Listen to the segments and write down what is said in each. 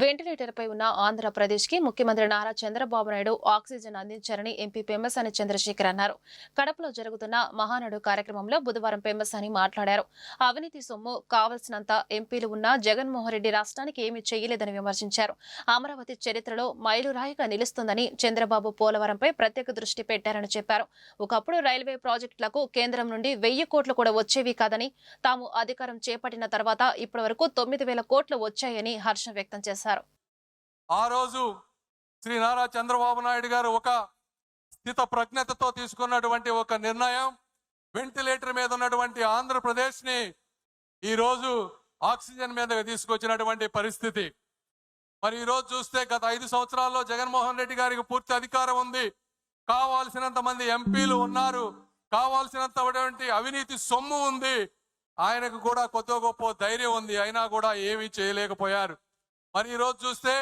వెంటిలేటర్పై ఉన్న ఆంధ్రప్రదేశ్కి ముఖ్యమంత్రి నారా చంద్రబాబు నాయుడు ఆక్సిజన్ అందించారని ఎంపీ పెమ్మసాని చంద్రశేఖర్ అన్నారు. కడపలో జరుగుతున్న మహానాడు కార్యక్రమంలో బుధవారం పెమ్మసాని మాట్లాడారు. అవినీతి సొమ్ము కావలసినంత ఎంపీలు ఉన్న జగన్మోహన్ రెడ్డి రాష్ట్రానికి ఏమీ చేయలేదని విమర్శించారు. అమరావతి చరిత్రలో మైలురాయిగా నిలుస్తుందని చంద్రబాబు పోలవరంపై ప్రత్యేక దృష్టి పెట్టారని చెప్పారు. ఒకప్పుడు రైల్వే ప్రాజెక్టులకు కేంద్రం నుండి వెయ్యి కోట్లు కూడా వచ్చేవి కాదని తాము అధికారం చేపట్టిన తర్వాత ఇప్పటి వరకు తొమ్మిది వేల కోట్లు వచ్చాయని హర్షం వ్యక్తం చేశారు. ఆ రోజు శ్రీ నారా చంద్రబాబు నాయుడు గారు ఒక స్థిత ప్రజ్ఞతతో తీసుకున్నటువంటి ఒక నిర్ణయం వెంటిలేటర్ మీద ఉన్నటువంటి ఆంధ్రప్రదేశ్ని ఈరోజు ఆక్సిజన్ మీదకి తీసుకొచ్చినటువంటి పరిస్థితి. మరి ఈరోజు చూస్తే గత ఐదు సంవత్సరాల్లో జగన్మోహన్ రెడ్డి గారికి పూర్తి అధికారం ఉంది. కావాల్సినంత మంది ఎంపీలు ఉన్నారు. కావాల్సినంతటువంటి అవినీతి సొమ్ము ఉంది. ఆయనకు కూడా కొత్త గొప్ప ధైర్యం ఉంది. అయినా కూడా ఏమీ చేయలేకపోయారు. మరి ఈ రోజు చూస్తే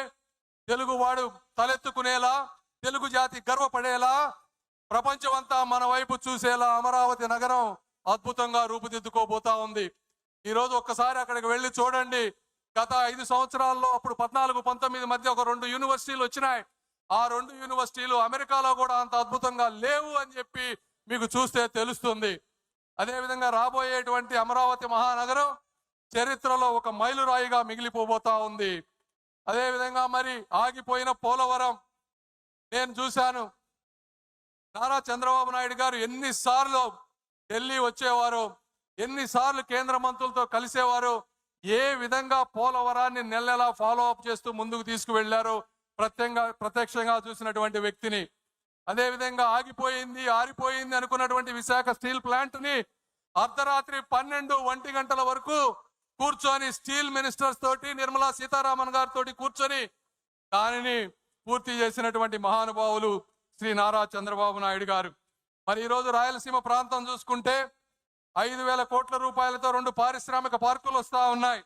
తెలుగు వాడు తలెత్తుకునేలా తెలుగు జాతి గర్వపడేలా ప్రపంచం అంతా మన వైపు చూసేలా అమరావతి నగరం అద్భుతంగా రూపుదిద్దుకోబోతా ఉంది. ఈ రోజు ఒక్కసారి అక్కడికి వెళ్ళి చూడండి. గత ఐదు సంవత్సరాల్లో అప్పుడు పద్నాలుగు పంతొమ్మిది మధ్య ఒక రెండు యూనివర్సిటీలు వచ్చినాయి. ఆ రెండు యూనివర్సిటీలు అమెరికాలో కూడా అంత అద్భుతంగా లేవు అని చెప్పి మీకు చూస్తే తెలుస్తుంది. అదేవిధంగా రాబోయేటువంటి అమరావతి మహానగరం చరిత్రలో ఒక మైలురాయిగా మిగిలిపోబోతా ఉంది. అదేవిధంగా మరి ఆగిపోయిన పోలవరం నేను చూశాను. నారా చంద్రబాబు నాయుడు గారు ఎన్నిసార్లు ఢిల్లీ వచ్చేవారు ఎన్నిసార్లు కేంద్ర మంత్రులతో కలిసేవారు ఏ విధంగా పోలవరాన్ని నెల నెలా ఫాలో అప్ చేస్తూ ముందుకు తీసుకువెళ్ళారు ప్రత్యంగా ప్రత్యక్షంగా చూసినటువంటి వ్యక్తిని. అదేవిధంగా ఆగిపోయింది ఆరిపోయింది అనుకున్నటువంటి విశాఖ స్టీల్ ప్లాంట్ని అర్ధరాత్రి పన్నెండు ఒంటి గంటల వరకు కూర్చొని స్టీల్ మినిస్టర్స్ తోటి నిర్మలా సీతారామన్ గారితో కూర్చొని దానిని పూర్తి చేసినటువంటి మహానుభావులు శ్రీ నారా చంద్రబాబు నాయుడు గారు. మరి ఈరోజు రాయలసీమ ప్రాంతం చూసుకుంటే ఐదు వేల కోట్ల రూపాయలతో రెండు పారిశ్రామిక పార్కులు వస్తూ ఉన్నాయి.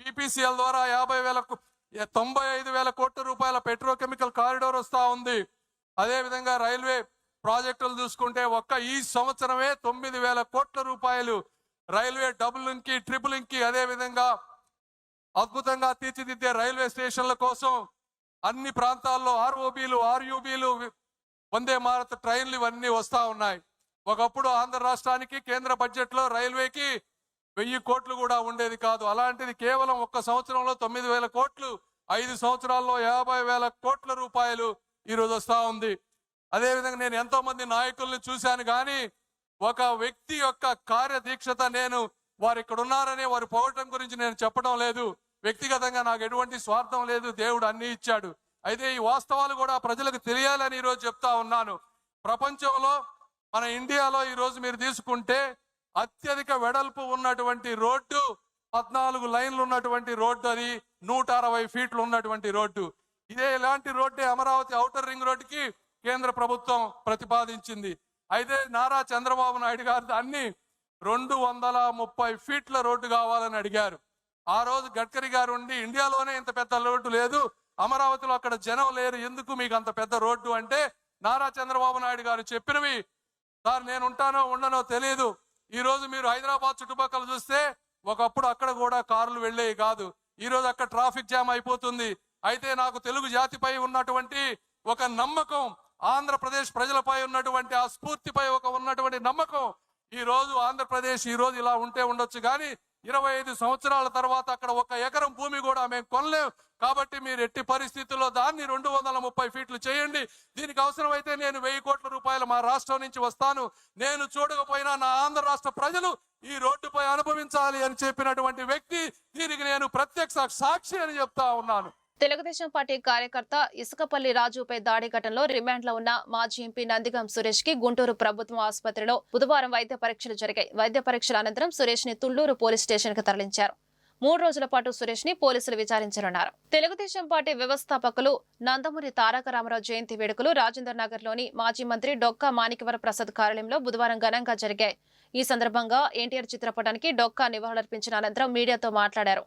పీపీసీఎల్ ద్వారా యాభై వేల తొంభై ఐదు వేల కోట్ల రూపాయల పెట్రోకెమికల్ కారిడోర్ వస్తూ ఉంది. అదేవిధంగా రైల్వే ప్రాజెక్టులు చూసుకుంటే ఒక్క ఈ సంవత్సరమే తొమ్మిది వేల కోట్ల రూపాయలు రైల్వే డబుల్కి ట్రిపుల్కి అదే విధంగా అద్భుతంగా తీర్చిదిద్దే రైల్వే స్టేషన్ల కోసం అన్ని ప్రాంతాల్లో ఆర్ఓబీలు ఆర్యూబీలు వందే భారత్ ట్రైన్లు ఇవన్నీ వస్తూ ఉన్నాయి. ఒకప్పుడు ఆంధ్ర రాష్ట్రానికి కేంద్ర బడ్జెట్లో రైల్వేకి వెయ్యి కోట్లు కూడా ఉండేది కాదు. అలాంటిది కేవలం ఒక్క సంవత్సరంలో తొమ్మిది వేల కోట్లు ఐదు సంవత్సరాల్లో యాభై వేల కోట్ల రూపాయలు ఈ రోజు ఉంది. అదేవిధంగా నేను ఎంతోమంది నాయకుల్ని చూశాను కానీ ఒక వ్యక్తి యొక్క కార్యదీక్షత నేను వారు ఇక్కడ ఉన్నారని వారు పోవటం గురించి నేను చెప్పడం లేదు. వ్యక్తిగతంగా నాకు ఎటువంటి స్వార్థం లేదు. దేవుడు అన్ని ఇచ్చాడు. అయితే ఈ వాస్తవాలు కూడా ప్రజలకు తెలియాలని ఈరోజు చెప్తా ఉన్నాను. ప్రపంచంలో మన ఇండియాలో ఈరోజు మీరు తీసుకుంటే అత్యధిక వెడల్పు ఉన్నటువంటి రోడ్డు పద్నాలుగు లైన్లు ఉన్నటువంటి రోడ్డు అది నూట అరవై ఫీట్లు ఉన్నటువంటి రోడ్డు. ఇదే ఇలాంటి రోడ్డే అమరావతి ఔటర్ రింగ్ రోడ్డుకి కేంద్ర ప్రభుత్వం ప్రతిపాదించింది. అయితే నారా చంద్రబాబు నాయుడు గారు దాన్ని రెండు వందల ముప్పై ఫీట్ల రోడ్డు కావాలని అడిగారు. ఆ రోజు గడ్కరీ గారు ఉండి ఇండియాలోనే ఇంత పెద్ద రోడ్డు లేదు అమరావతిలో అక్కడ జనం లేరు ఎందుకు మీకు అంత పెద్ద రోడ్డు? అంటే నారా చంద్రబాబు నాయుడు గారు చెప్పినవి సార్ నేను ఉంటానో ఉండనో తెలియదు ఈ రోజు మీరు హైదరాబాద్ చుట్టుపక్కల చూస్తే ఒకప్పుడు అక్కడ కూడా కార్లు వెళ్ళేవి కాదు. ఈ రోజు అక్కడ ట్రాఫిక్ జామ్ అయిపోతుంది. అయితే నాకు తెలుగు జాతిపై ఉన్నటువంటి ఒక నమ్మకం ఆంధ్రప్రదేశ్ ప్రజలపై ఉన్నటువంటి ఆ స్ఫూర్తిపై ఒక ఉన్నటువంటి నమ్మకం ఈ రోజు ఆంధ్రప్రదేశ్ ఈ రోజు ఇలా ఉంటే ఉండొచ్చు. కానీ ఇరవై ఐదు సంవత్సరాల తర్వాత అక్కడ ఒక ఎకరం భూమి కూడా మేము కొనలేం. కాబట్టి మీరు ఎట్టి పరిస్థితుల్లో దాన్ని రెండు వందల ముప్పై ఫీట్లు చేయండి. దీనికి అవసరమైతే నేను వెయ్యి కోట్ల రూపాయలు మా రాష్ట్రం నుంచి వస్తాను. నేను చూడకపోయినా నా ఆంధ్ర రాష్ట్ర ప్రజలు ఈ రోడ్డుపై అనుభవించాలి అని చెప్పినటువంటి వ్యక్తి దీనికి నేను ప్రత్యక్ష సాక్షి అని చెప్తా ఉన్నాను. తెలుగుదేశం పార్టీ కార్యకర్త ఇసుకపల్లి రాజుపై దాడి ఘటనలో రిమాండ్లో ఉన్న మాజీ ఎంపీ నందిగం సురేష్కి గుంటూరు ప్రభుత్వ ఆసుపత్రిలో బుధవారం వైద్య పరీక్షలు జరిగాయి. వైద్య పరీక్షల అనంతరం సురేష్ని తుళ్ళూరు పోలీస్ స్టేషన్కు తరలించారు. మూడు రోజుల పాటు సురేష్ని పోలీసులు విచారించనున్నారు. తెలుగుదేశం పార్టీ వ్యవస్థాపకులు నందమూరి తారక రామారావు జయంతి వేడుకలు రాజేంద్ర నగర్లోని మాజీ మంత్రి డొక్కా మాణిక్యవర ప్రసాద్ కార్యాలయంలో బుధవారం ఘనంగా జరిగాయి. ఈ సందర్భంగా ఎన్టీఆర్ చిత్రపటానికి డొక్కా నివాళులర్పించిన అనంతరం మీడియాతో మాట్లాడారు.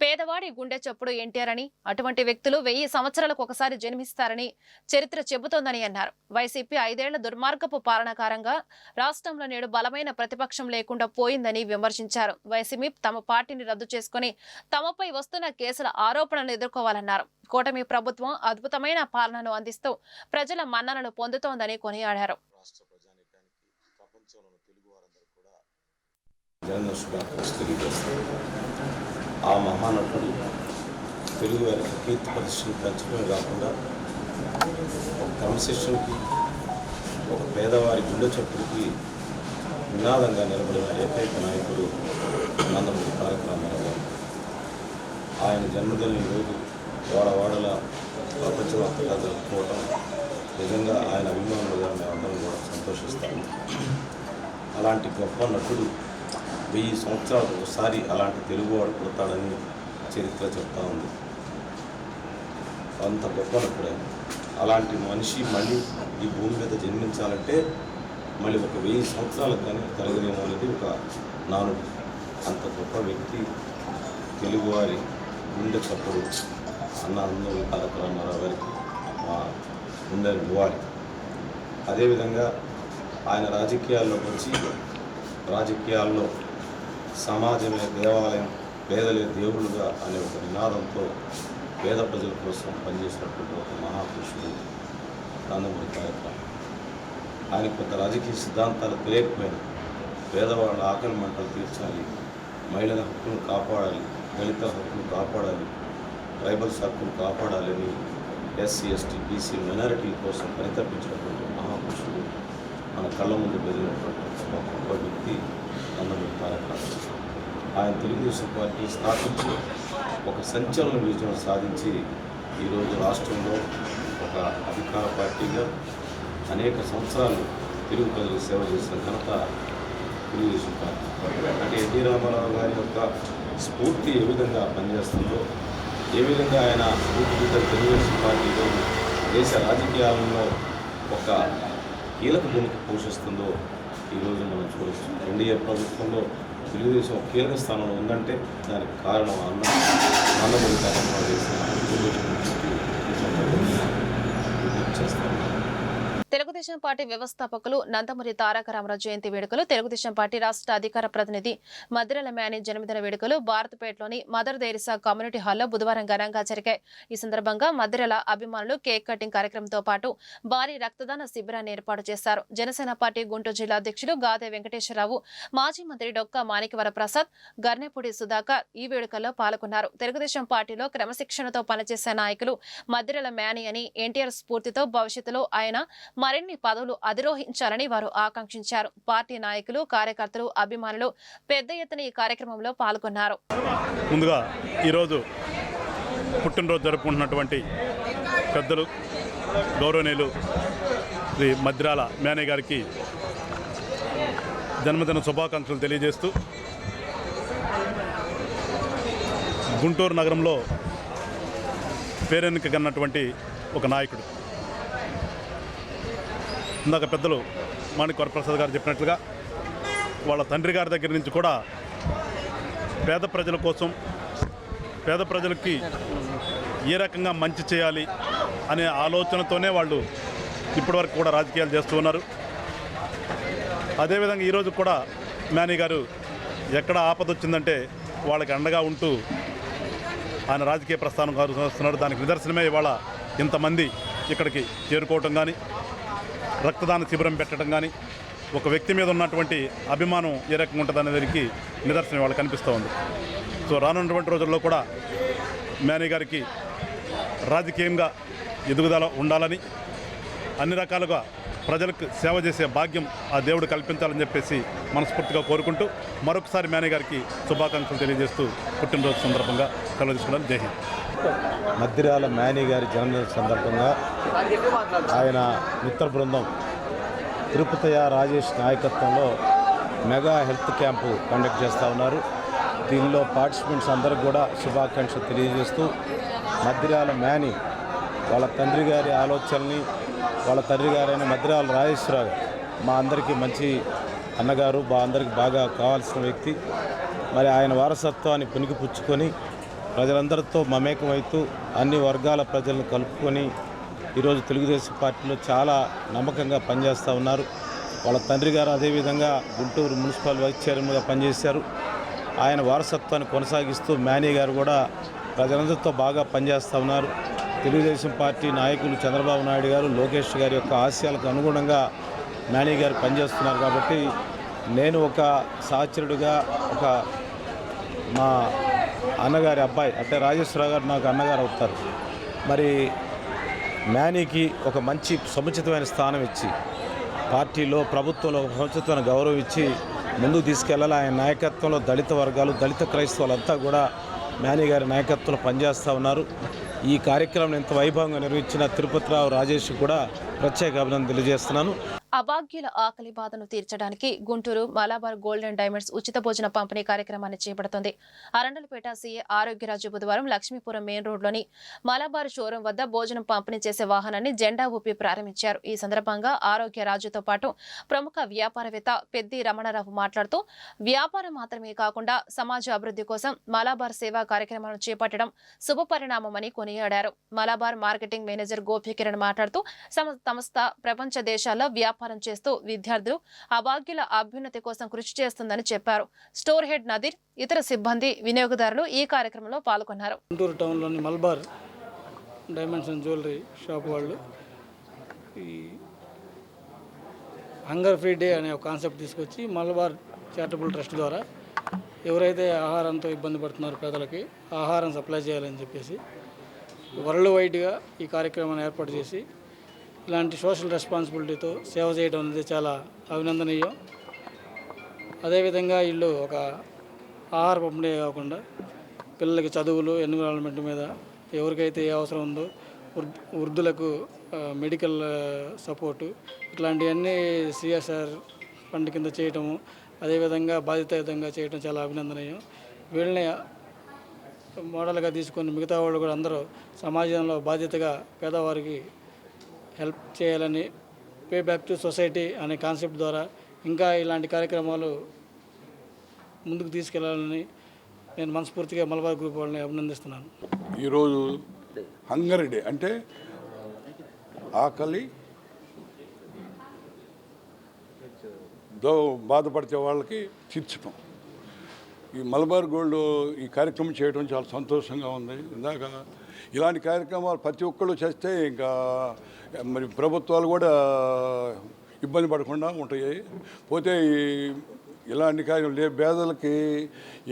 పేదవాడి గుండె చప్పుడు ఎన్టీఆర్ అని అటువంటి వ్యక్తులు వెయ్యి సంవత్సరాలకు ఒకసారి జన్మిస్తారని చరిత్ర చెబుతోందని అన్నారు. వైసీపీ ఐదేళ్ళ దుర్మార్గపు పాలనాకారంగా రాష్ట్రంలో నేడు బలమైన ప్రతిపక్షం లేకుండా పోయిందని విమర్శించారు. వైసీపీ తమ పార్టీని రద్దు చేసుకుని తమపై వస్తున్న కేసుల ఆరోపణలు ఎదుర్కోవాలన్నారు. కూటమి ప్రభుత్వం అద్భుతమైన పాలనను అందిస్తూ ప్రజల మన్ననలు పొందుతోందని కొనియాడారు. రాష్ట్ర ప్రజానీకానికి ఆ మహానటుడు తెలుగు వారికి కీర్తి ప్రతిష్టలు పెంచడమే కాకుండా ఒక క్రమశిక్షణకి ఒక పేదవారి గుండె చప్పుడికి నినాదంగా నిలబడిన ఏకైక నాయకుడు నందమూరి తారక రామారావు గారు. ఆయన జన్మదిన రోజు వాడవాడల ప్రపంచవ్యాప్తంగా జరుపుకోవటం నిజంగా ఆయన అభిమానులుగా మేమందరం కూడా సంతోషిస్తాము. అలాంటి గొప్ప నటుడు వెయ్యి సంవత్సరాలు ఒకసారి అలాంటి తెలుగువాడు పుడతాడని చరిత్ర చెప్తా ఉంది. అంత గొప్ప నటుడు అలాంటి మనిషి మళ్ళీ ఈ భూమి మీద జన్మించాలంటే మళ్ళీ ఒక వెయ్యి సంవత్సరాలకు కానీ కలగలేమో అనేది ఒక నానుడు. అంత గొప్ప వ్యక్తి తెలుగువారి గుండె చప్పుడు అన్న అందరూ తారక రామారావు గారికి మా గుండె ఇవ్వాలి అదేవిధంగా ఆయన రాజకీయాల్లోకి వచ్చి రాజకీయాల్లో సమాజమే దేవాలయం పేదలే దేవుళ్ళుగా అనే ఒక నినాదంతో పేద ప్రజల కోసం పనిచేసినటువంటి ఒక మహాపురుషుడు నందమూరి కార్యక్రమం ఆయన కొంత రాజకీయ సిద్ధాంతాలు తెలియకపోయినా పేదవాళ్ళ ఆకలి మంటలు తీర్చాలి మహిళల హక్కును కాపాడాలి దళిత హక్కును కాపాడాలి ట్రైబల్స్ హక్కును కాపాడాలని ఎస్సీ ఎస్టీ బీసీ మైనారిటీల కోసం పరితపించినటువంటి మహాపురుషుడు మన కళ్ళ ముందు బెదిరినటువంటి ఒక గొప్ప వ్యక్తి నందమూరి తారక రామారావు. ఆయన తెలుగుదేశం పార్టీ స్థాపించి ఒక సంచలన విజయం సాధించి ఈరోజు రాష్ట్రంలో ఒక అధికార పార్టీగా అనేక సంవత్సరాలు తెలుగు ప్రజలకు సేవ చేసిన ఘనత తెలుగుదేశం పార్టీ. అంటే ఎన్టీ రామారావు గారి యొక్క స్ఫూర్తి ఏ విధంగా పనిచేస్తుందో ఏ విధంగా ఆయన స్ఫూర్తితో తెలుగుదేశం పార్టీలో దేశ రాజకీయాలలో ఒక కీలక భూమిక పోషిస్తుందో ఈరోజు మనం చూడవచ్చు ఎన్డీఏ ప్రభుత్వంలో తెలుగుదేశం కీలక స్థానంలో ఉందంటే దానికి కారణం అన్న అన్నమూలి కార్యక్రమాలు చేసిన తెలుగుదేశం చేస్తాను తెలుగుదేశం పార్టీ వ్యవస్థాపకులు నందమూరి తారక రామరాజు జయంతి వేడుకలు తెలుగుదేశం పార్టీ రాష్ట్ర అధికార ప్రతినిధి మద్రెల మేని జన్మదిన వేడుకలు భారత్పేటలోని మదర్ దేరిసా కమ్యూనిటీ హాల్లో బుధవారం ఘనంగా జరిగాయి. ఈ సందర్భంగా మద్రెల అభిమానులు కేక్ కటింగ్ కార్యక్రమంతో పాటు భారీ రక్తదాన శిబిరాన్ని ఏర్పాటు చేశారు. జనసేన పార్టీ గుంటూరు జిల్లా అధ్యక్షులు గాదే వెంకటేశ్వరరావు మాజీ మంత్రి డొక్కా మాణిక్యవర ప్రసాద్ గర్నేపూడి సుధాకర్ ఈ వేడుకల్లో పాల్గొన్నారు. తెలుగుదేశం పార్టీలో క్రమశిక్షణతో పనిచేసే నాయకులు మద్రెల మేని అని ఎన్టీఆర్ స్ఫూర్తితో భవిష్యత్తులో ఆయన మరిన్ని పదవులు అధిరోహించాలని వారు ఆకాంక్షించారు. పార్టీ నాయకులు కార్యకర్తలు అభిమానులు పెద్ద ఎత్తున ఈ కార్యక్రమంలో పాల్గొన్నారు. ముందుగా ఈరోజు పుట్టినరోజు జరుపుకుంటున్నటువంటి పెద్దలు గౌరవనీయులు శ్రీ మద్రాల మేనే గారికి జన్మదిన శుభాకాంక్షలు తెలియజేస్తూ గుంటూరు నగరంలో పేరెన్నిక కన్నటువంటి ఒక నాయకుడు. ఇందాక పెద్దలు మాణిక్వర ప్రసాద్ గారు చెప్పినట్లుగా వాళ్ళ తండ్రి గారి దగ్గర నుంచి కూడా పేద ప్రజల కోసం పేద ప్రజలకి ఏ రకంగా మంచి చేయాలి అనే ఆలోచనతోనే వాళ్ళు ఇప్పటివరకు కూడా రాజకీయాలు చేస్తూ ఉన్నారు. అదేవిధంగా ఈరోజు కూడా మేనీ గారు ఎక్కడ ఆపద వచ్చిందంటే వాళ్ళకి అండగా ఉంటూ ఆయన రాజకీయ ప్రస్థానం కొనసాగిస్తున్నారు దానికి నిదర్శనమే ఇవాళ ఇంతమంది ఇక్కడికి చేరుకోవటం కానీ రక్తదాన శిబిరం పెట్టడం కానీ ఒక వ్యక్తి మీద ఉన్నటువంటి అభిమానం ఏ రకంగా ఉంటుంది దానికి నిదర్శనం వాళ్ళు కనిపిస్తూ ఉంది. సో రానున్నటువంటి రోజుల్లో కూడా మేనీ గారికి రాజకీయంగా ఎదుగుదల ఉండాలని అన్ని రకాలుగా ప్రజలకు సేవ చేసే భాగ్యం ఆ దేవుడు కల్పించాలని చెప్పేసి మనస్ఫూర్తిగా కోరుకుంటూ మరొకసారి మేనే గారికి శుభాకాంక్షలు తెలియజేస్తూ పుట్టినరోజు సందర్భంగా సెలవు తీసుకున్నాను. జై హింద్. మద్దిరాల మేనే గారి జన్మదిన సందర్భంగా ఆయన మిత్ర బృందం తిరుపతయ్య రాజేష్ నాయకత్వంలో మెగా హెల్త్ క్యాంపు కండక్ట్ చేస్తూ ఉన్నారు. దీనిలో పార్టిసిపెంట్స్ అందరికి కూడా శుభాకాంక్షలు తెలియజేస్తూ మద్దిరాల మేని వాళ్ళ తండ్రి గారి ఆలోచనని వాళ్ళ తండ్రి గారైన మద్దిరాల రాజేశ్వరరావు మా అందరికీ మంచి అన్నగారు మా అందరికి బాగా కావాల్సిన వ్యక్తి. మరి ఆయన వారసత్వాన్ని పునికిపుచ్చుకొని ప్రజలందరితో మమేకమవుతూ అన్ని వర్గాల ప్రజలను కలుపుకొని ఈరోజు తెలుగుదేశం పార్టీలో చాలా నమ్మకంగా పనిచేస్తూ ఉన్నారు. వాళ్ళ తండ్రి గారు అదేవిధంగా గుంటూరు మున్సిపల్ వైస్ చైర్మన్గా పనిచేశారు. ఆయన వారసత్వాన్ని కొనసాగిస్తూ మేనీ గారు కూడా ప్రజలందరితో బాగా పనిచేస్తూ ఉన్నారు. తెలుగుదేశం పార్టీ నాయకులు చంద్రబాబు నాయుడు గారు లోకేష్ గారి యొక్క ఆశయాలకు అనుగుణంగా మేనీ గారు పనిచేస్తున్నారు కాబట్టి నేను ఒక సహచరుడిగా ఒక మా అన్నగారి అబ్బాయి అంటే రాజేశ్వరరావు గారు నాకు అన్నగారు అవుతారు. మరి మేనీకి ఒక మంచి సముచితమైన స్థానం ఇచ్చి పార్టీలో ప్రభుత్వంలో ఒక సముచితమైన గౌరవం ఇచ్చి ముందుకు తీసుకెళ్ళాలి ఆయన నాయకత్వంలో దళిత వర్గాలు దళిత క్రైస్తవులంతా కూడా మేనీ గారి నాయకత్వంలో పనిచేస్తూ ఉన్నారు. ఈ కార్యక్రమం ఇంత వైభవంగా నిర్వహించిన తిరుపతిరావు రాజేష్ కూడా ప్రత్యేక అభినందనలు తెలియజేస్తున్నాను. అభాగ్యుల ఆకలి బాధను తీర్చడానికి గుంటూరు మలబార్ గోల్డెన్ డైమండ్స్ ఉచిత భోజన పంపిణీ కార్యక్రమాన్ని చేపడుతుంది. అరండలపేట సీఏ ఆరోగ్యరాజు బుధవారం లక్ష్మీపురం మెయిన్ రోడ్లోని మలబార్ షోరూం వద్ద భోజనం పంపిణీ చేసే వాహనాన్ని జెండా ఊపి ప్రారంభించారు. ఈ సందర్భంగా ఆరోగ్యరాజుతో పాటు ప్రముఖ వ్యాపారవేత్త పెద్ది రమణారావు మాట్లాడుతూ వ్యాపారం మాత్రమే కాకుండా సమాజ అభివృద్ధి కోసం మలబార్ సేవా కార్యక్రమాలను చేపట్టడం శుభపరిణామమని కొనియాడారు. మలబార్ మార్కెటింగ్ మేనేజర్ గోపికిరణ్ మాట్లాడుతూ సమ సంస్థ ప్రపంచ దేశాల్లో వ్యాపార వ్యాపారం చేస్తూ విద్యార్థులు అభాగ్యుల అభ్యున్నతి కోసం కృషి చేస్తుందని చెప్పారు. స్టోర్ హెడ్ నదీర్ ఇతర సిబ్బంది వినియోగదారులు ఈ కార్యక్రమంలో పాల్గొన్నారు. Guntur టౌన్లోని Malabar diamonds and jewellery shop వాళ్ళు ఈ హంగర్ ఫ్రీ డే అనే ఒక కాన్సెప్ట్ తీసుకొచ్చి మల్బార్ చారిటబుల్ ట్రస్ట్ ద్వారా ఎవరైతే ఆహారంతో ఇబ్బంది పడుతున్నారో పేదలకి ఆహారం సప్లై చేయాలని చెప్పేసి వరల్డ్ వైడ్గా ఈ కార్యక్రమాన్ని ఏర్పాటు చేసి ఇలాంటి సోషల్ రెస్పాన్సిబిలిటీతో సేవ చేయడం అనేది చాలా అభినందనీయం. అదేవిధంగా వీళ్ళు ఒక ఆహార పంపిణీ కాకుండా పిల్లలకి చదువులు ఎన్విరాన్మెంట్ మీద ఎవరికైతే ఏ అవసరం ఉందో వృద్ధులకు మెడికల్ సపోర్టు ఇట్లాంటివన్నీ సిఎస్ఆర్ ఫండ్ కింద చేయటము అదేవిధంగా బాధ్యతాయుతంగా చేయటం చాలా అభినందనీయం. వీళ్ళని మోడల్గా తీసుకొని మిగతా వాళ్ళు కూడా అందరూ సమాజంలో బాధ్యతగా పేదవారికి హెల్ప్ చేయాలని పే బ్యాక్ టు సొసైటీ అనే కాన్సెప్ట్ ద్వారా ఇంకా ఇలాంటి కార్యక్రమాలు ముందుకు తీసుకెళ్ళాలని నేను మనస్ఫూర్తిగా మలబార్ గ్రూప్ వాళ్ళని అభినందిస్తున్నాను. ఈరోజు హంగర్ డే అంటే ఆకలి దో బాధపడితే వాళ్ళకి తీర్చడం ఈ మలబార్ గోల్డ్ ఈ కార్యక్రమం చేయడం చాలా సంతోషంగా ఉంది. ఇందాక ఇలాంటి కార్యక్రమాలు ప్రతి ఒక్కళ్ళు చేస్తే ఇంకా మరి ప్రభుత్వాలు కూడా ఇబ్బంది పడకుండా ఉంటాయి. పోతే ఇలాంటి కార్యం లే పేదలకి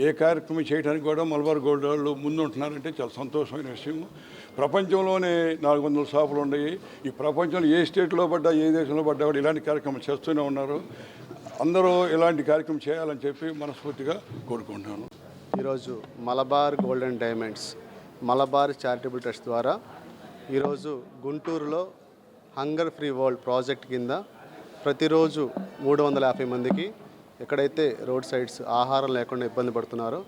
ఏ కార్యక్రమం చేయడానికి కూడా మలబార్ గోల్డ్ వాళ్ళు ముందు ఉంటున్నారంటే చాలా సంతోషమైన విషయం. ప్రపంచంలోనే నాలుగు వందల షాపులు ఉన్నాయి. ఈ ప్రపంచంలో ఏ స్టేట్లో పడ్డా ఏ దేశంలో పడ్డా కూడా ఇలాంటి కార్యక్రమం చేస్తూనే ఉన్నారు. అందరూ ఇలాంటి కార్యక్రమం చేయాలని చెప్పి మనస్ఫూర్తిగా కోరుకుంటున్నాను. ఈరోజు Malabar golden diamonds Malabar charitable trust ద్వారా ఈరోజు గుంటూరులో హంగర్ ఫ్రీ వరల్డ్ ప్రాజెక్ట్ కింద ప్రతిరోజు మూడు వందల యాభై మందికి ఎక్కడైతే రోడ్ సైడ్స్ ఆహారం లేకుండా ఇబ్బంది పడుతున్నారో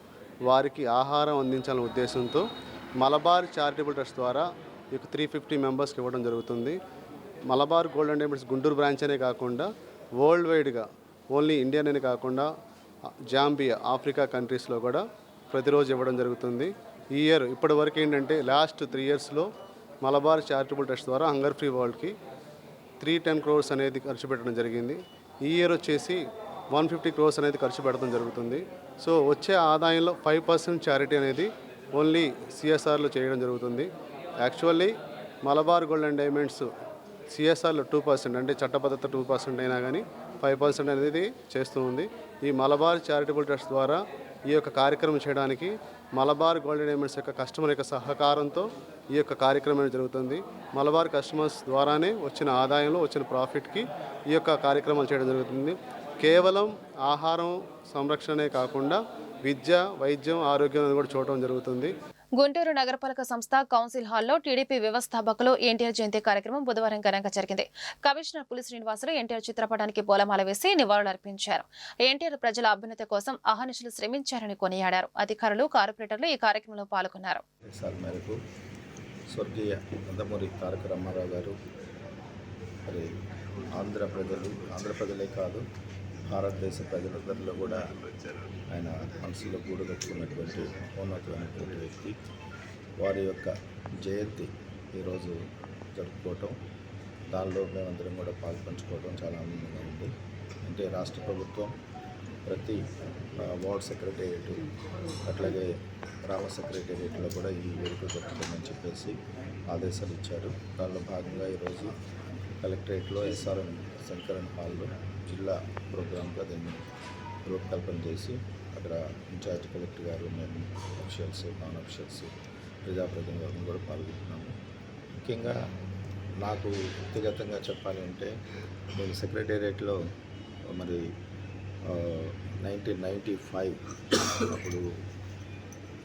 వారికి ఆహారం అందించాలనే ఉద్దేశంతో మలబార్ చారిటబుల్ ట్రస్ట్ ద్వారా ఈ త్రీ ఫిఫ్టీ మెంబర్స్కి ఇవ్వడం జరుగుతుంది. Malabar gold and diamonds Guntur branch అనే కాకుండా వరల్డ్ వైడ్గా ఓన్లీ ఇండియానే కాకుండా జాంబియా ఆఫ్రికా కంట్రీస్లో కూడా ప్రతిరోజు ఇవ్వడం జరుగుతుంది. ఈ ఇయర్ ఇప్పటి వరకు ఏంటంటే లాస్ట్ త్రీ ఇయర్స్లో మలబార్ చారిటబుల్ ట్రస్ట్ ద్వారా హంగర్ ఫ్రీ వరల్డ్కి త్రీ టెన్ క్రోర్స్ అనేది ఖర్చు పెట్టడం జరిగింది. ఈ ఇయర్ వచ్చేసి వన్ ఫిఫ్టీ క్రోర్స్ అనేది ఖర్చు పెట్టడం జరుగుతుంది. సో వచ్చే ఆదాయంలో ఫైవ్ పర్సెంట్ చారిటీ అనేది ఓన్లీ సిఎస్ఆర్లో చేయడం జరుగుతుంది. Actually Malabar gold and diamonds సిఎస్ఆర్లో two percent అంటే చట్టబద్ధత టూ పర్సెంట్ అయినా కానీ ఫైవ్ పర్సెంట్ అనేది చేస్తూ ఉంది. ఈ మలబార్ చారిటబుల్ ట్రస్ట్ ద్వారా ఈ యొక్క కార్యక్రమం చేయడానికి మలబార్ గోల్డ్ డైమండ్స్ యొక్క కస్టమర్ యొక్క సహకారంతో ఈ యొక్క కార్యక్రమం జరుగుతుంది. మలబార్ కస్టమర్స్ ద్వారానే వచ్చిన ఆదాయంలో వచ్చిన ప్రాఫిట్కి ఈ యొక్క కార్యక్రమాలు చేయడం జరుగుతుంది. కేవలం ఆహారం సంరక్షణే కాకుండా విద్య వైద్యం ఆరోగ్యం అనేది కూడా చూడటం జరుగుతుంది. గుంటూరు నగరపాలక సంస్థ కౌన్సిల్ హాల్లో టీడీపీ వ్యవస్థాపకులు ఎన్టీఆర్ జయంతి కార్యక్రమం బుధవారం ఘనంగా జరిగింది. కమిషనర్ పులి శ్రీనివాసులు ఎన్టీఆర్ చిత్రపటానికి పూలమాల వేసి నివాళులర్పించారు ఎన్టీఆర్ ప్రజల అభ్యున్నతి కోసం అహర్నిశలు శ్రమించారని కొనియాడారు. అధికారులు కార్పొరేటర్లు ఈ కార్యక్రమంలో పాల్గొన్నారు. స్వర్గీయ నందమూరి తారక రామారావు గారు మరి ఆంధ్ర ప్రజలు ఆంధ్ర ప్రజలే కాదు భారతదేశ ప్రజలందరిలో కూడా ఆయన మనసులో గూడు కట్టుకున్నటువంటి ఉన్నతమైనటువంటి వ్యక్తి. వారి యొక్క జయంతి ఈరోజు జరుపుకోవటం దానిలో మేమందరం కూడా పాల్పంచుకోవడం చాలా ఆనందంగా ఉంది. అంటే రాష్ట్ర ప్రభుత్వం ప్రతి వార్డ్ సెక్రటేరియట్ అట్లాగే గ్రామ సెక్రటేరియట్లో కూడా ఈ వేడుకలు జరుపుకోమని చెప్పేసి ఆదేశాలు ఇచ్చారు. దానిలో భాగంగా ఈరోజు కలెక్టరేట్లో ఎస్ఆర్ఎం శంకరన్ హాల్లో జిల్లా ప్రోగ్రాంగా దీన్ని రూపకల్పన చేసి అక్కడ ఇన్ఛార్జ్ కలెక్టర్ గారు మేము అఫిషియల్స్ నాన్ అఫిషియల్స్ ప్రజాప్రతినిధులను కూడా పాల్గొంటున్నాము. ముఖ్యంగా నాకు వ్యక్తిగతంగా చెప్పాలి అంటే నేను సెక్రటేరియట్లో మరి నైన్టీన్ నైంటీ ఫైవ్ అప్పుడు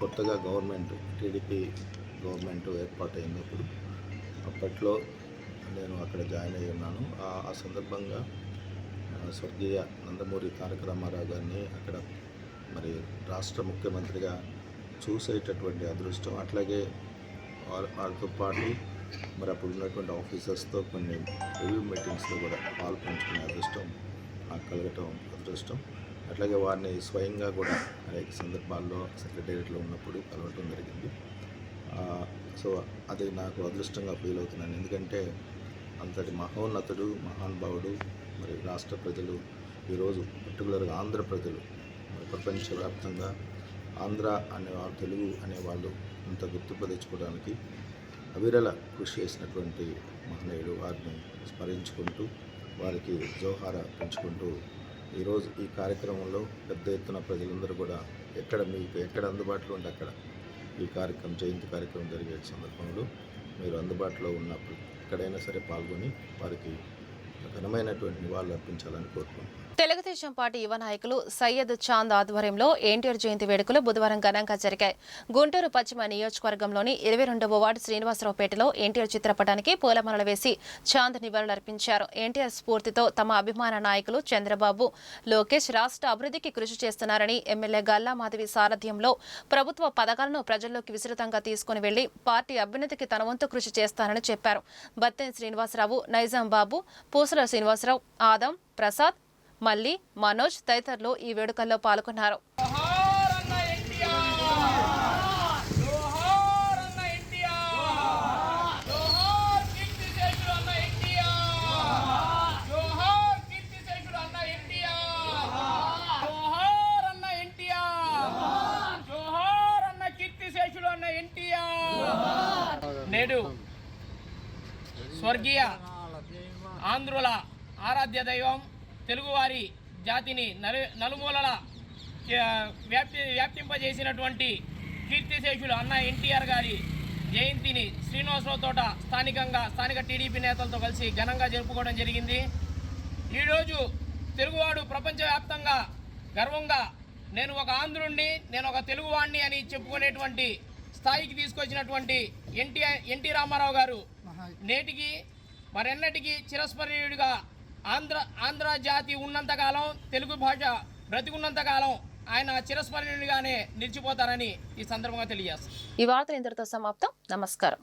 కొత్తగా గవర్నమెంట్ టీడీపీ గవర్నమెంట్ ఏర్పాటైనప్పుడు అప్పట్లో నేను అక్కడ జాయిన్ అయ్యి ఉన్నాను. ఆ- సందర్భంగా స్వర్గీయ నందమూరి తారక రామారావు గారిని అక్కడ మరి రాష్ట్ర ముఖ్యమంత్రిగా చూసేటటువంటి అదృష్టం. అట్లాగే వాళ్ళతో పాటు మరి అప్పుడు ఉన్నటువంటి ఆఫీసర్స్తో కొన్ని రివ్యూ మీటింగ్స్లో కూడా పాల్పంచుకునే అదృష్టం నాకు కలగటం అదృష్టం. అట్లాగే వారిని స్వయంగా కూడా అనేక సందర్భాల్లో సెక్రటేరియట్లో ఉన్నప్పుడు కలవటం జరిగింది. సో అది నాకు అదృష్టంగా ఫీల్ అవుతున్నాను. ఎందుకంటే అంతటి మహోన్నతుడు మహానుభావుడు మరి రాష్ట్ర ప్రజలు ఈరోజు పర్టికులర్గా ఆంధ్ర ప్రజలు ప్రపంచవ్యాప్తంగా ఆంధ్ర అనే తెలుగు అనేవాళ్ళు ఇంత గుర్తింపు తెచ్చుకోవడానికి అవిరల కృషి చేసినటువంటి మహనీయుడు వారిని స్మరించుకుంటూ వారికి జోహార పెంచుకుంటూ ఈరోజు ఈ కార్యక్రమంలో పెద్ద ఎత్తున ప్రజలందరూ కూడా ఎక్కడ మీకు ఎక్కడ అందుబాటులో ఉంటే అక్కడ ఈ కార్యక్రమం జయంతి కార్యక్రమం జరిగే సందర్భంలో మీరు అందుబాటులో ఉన్నప్పుడు ఎక్కడైనా సరే పాల్గొని వారికి ఘనమైనటువంటి నివాళులు అర్పించాలని కోరుకుంటున్నాను. తెలుగుదేశం పార్టీ యువ నాయకులు సయ్యద్ చాంద్ ఆధ్వర్యంలో ఎన్టీఆర్ జయంతి వేడుకలు బుధవారం ఘనంగా జరిగాయి. గుంటూరు పశ్చిమ నియోజకవర్గంలోని ఇరవై రెండవ వార్డు శ్రీనివాసరావుపేటలో ఎన్టీఆర్ చిత్రపటానికి పూలమాలలు వేసి చాంద్ నివాళులర్పించారు ఎన్టీఆర్ స్ఫూర్తితో తమ అభిమాన నాయకులు చంద్రబాబు లోకేష్ రాష్ట్ర అభివృద్ధికి కృషి చేస్తున్నారని ఎమ్మెల్యే గల్లా మాధవి సారథ్యంలో ప్రభుత్వ పథకాలను ప్రజల్లోకి విస్తృతంగా తీసుకుని వెళ్ళి పార్టీ అభ్యున్నతికి తన వంతు కృషి చేస్తానని చెప్పారు. బత్తెన్ శ్రీనివాసరావు నైజాం బాబు పూసల శ్రీనివాసరావు ఆదం ప్రసాద్ మళ్ళీ మనోజ్ తదితరులు ఈ వేడుకల్లో పాల్గొన్నారు. జాతిని నలు నలుమూలల వ్యాప్తి వ్యాప్తింపజేసినటువంటి కీర్తిశేషులు అన్న ఎన్టీఆర్ గారి జయంతిని శ్రీనివాసరావు తోట స్థానికంగా స్థానిక టీడీపీ నేతలతో కలిసి ఘనంగా జరుపుకోవడం జరిగింది. ఈరోజు తెలుగువాడు ప్రపంచవ్యాప్తంగా గర్వంగా నేను ఒక ఆంధ్రుణ్ణి నేను ఒక తెలుగువాణ్ణి అని చెప్పుకునేటువంటి స్థాయికి తీసుకొచ్చినటువంటి ఎన్టీఆర్ ఎన్టీ రామారావు గారు నేటికి మరెన్నటికీ చిరస్మరణీయుడిగా ఆంధ్ర ఆంధ్ర జాతి ఉన్నంతకాలం తెలుగు భాష బ్రతికున్నంతకాలం ఆయన చిరస్మరణీయుడిగానే నిలిచిపోతారని ఈ సందర్భంగా తెలియజేస్తారు ఈ వార్తలు ఇంతటితో సమాప్తం. నమస్కారం.